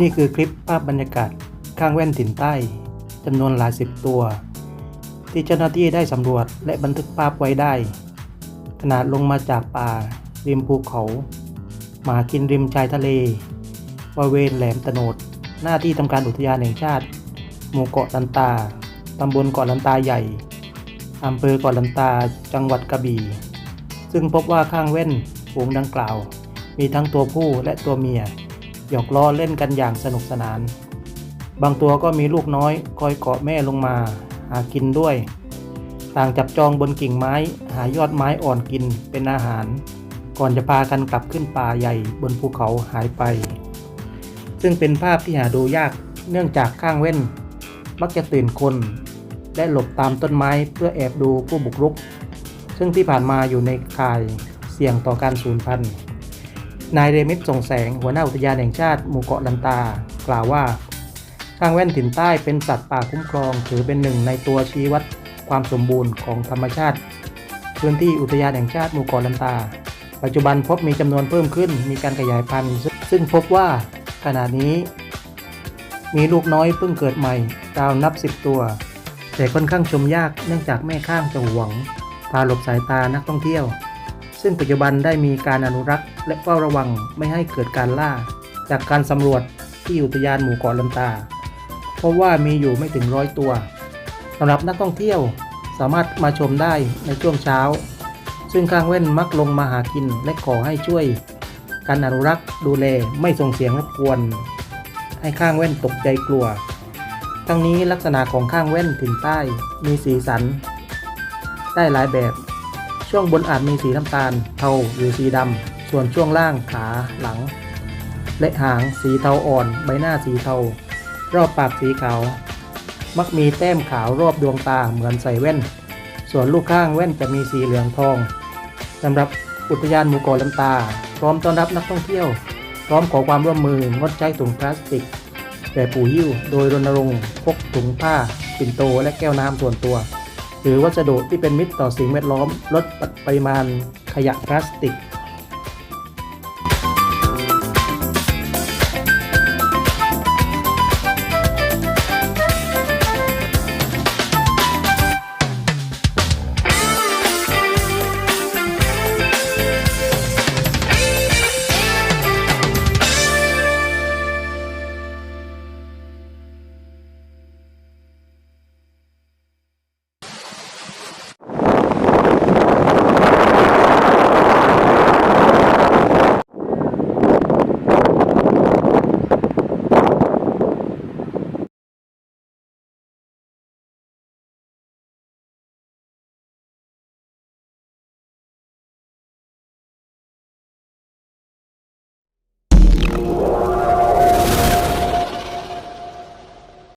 นี่คือคลิปภาพบรรยากาศข้างแว่นถิ่นใต้จำนวนหลายสิบตัว ที่เจ้าหน้าที่ได้สำรวจและบันทึกภาพไว้ได้ ขนาดลงมาจากป่า ริมภูเขา หมากินริมชายทะเลบริเวณแหลมตะโนด หน้าที่ทำการอุทยานแห่งชาติ หมู่เกาะลันตาตำบลเกาะลันตาใหญ่อำเภอเกาะลันตาจังหวัดกระบี่ ซึ่งพบว่าข้างแว่นฝูงดังกล่าว มีทั้งตัวผู้และตัวเมีย หยอกล้อเล่นกันอย่างสนุกสนาน บางตัวก็มีลูกน้อยคอยเกาะแม่ลงมาหากินด้วย ต่างจับจองบนกิ่งไม้หายอดไม้อ่อนกินเป็นอาหาร ก่อนจะพากันกลับขึ้นป่าใหญ่บนภูเขาหายไป ซึ่งเป็นภาพที่หาดูยากเนื่องจากข้างเว้น มักจะตื่นคนและหลบตามต้นไม้เพื่อแอบดูผู้บุกรุก ซึ่งที่ผ่านมาอยู่ในข่ายเสี่ยงต่อการสูญพันธุ์ นายเรมิตส่งแสงหัวหน้าอุทยานแห่งชาติหมู่เกาะลันตา กล่าวว่าข้างแว่นถิ่นใต้เป็นสัตว์ป่าคุ้มครอง ถือเป็นหนึ่งในตัวชี้วัดความสมบูรณ์ของธรรมชาติ พื้นที่อุทยานแห่งชาติหมู่เกาะลันตา ปัจจุบันพบมีจำนวนเพิ่มขึ้น มีการขยายพันธุ์ ซึ่งซึ่งพบว่าขณะนี้ มีลูกน้อยเพิ่งเกิดใหม่ราวนับ 10 ตัว แต่ค่อนข้างชมยากเนื่องจากแม่ข้างจะหวงพาหลบสายตานักท่องเที่ยว ซึ่งปัจจุบันได้มีการอนุรักษ์ และเฝ้าระวังไม่ให้เกิดการล่า จากการสำรวจที่อุทยานหมู่เกาะลันตาเพราะว่ามีอยู่ไม่ถึงร้อยตัวสำหรับนักท่องเที่ยวสามารถมาชมได้ในช่วงเช้า ซึ่งข้างเว้นมักลงมาหากินและขอให้ช่วยการอนุรักษ์ดูแลไม่ส่งเสียงรบกวน ให้ข้างแว่นตกใจกลัว ทั้งนี้ลักษณะของข้างแว่นถิ่นใต้มีสีสัน ได้หลายแบบ ช่วงบนอาจมีสีน้ำตาลเทาหรือสีดำ ส่วนช่วงล่างขาหลัง และหางสีเทาอ่อน ใบหน้าสีเทา รอบปากสีขาว มักมีแต้มขาวรอบดวงตาเหมือนใส่แว่น ส่วนลูกข้างแว่นจะมีสีเหลืองทองสำหรับอุทยานหมู่เกาะลันตา พร้อมต้อนรับนักท่องเที่ยว พร้อมขอความร่วมมืองดใช้ถุงพลาสติกแต่ปูหิ้วโดยรณรงค์พกถุงผ้าปิ่นโตและแก้วน้ำส่วนตัว หรือวัสดุที่เป็นมิตรต่อสิ่งแวดล้อม ลดปริมาณขยะพลาสติก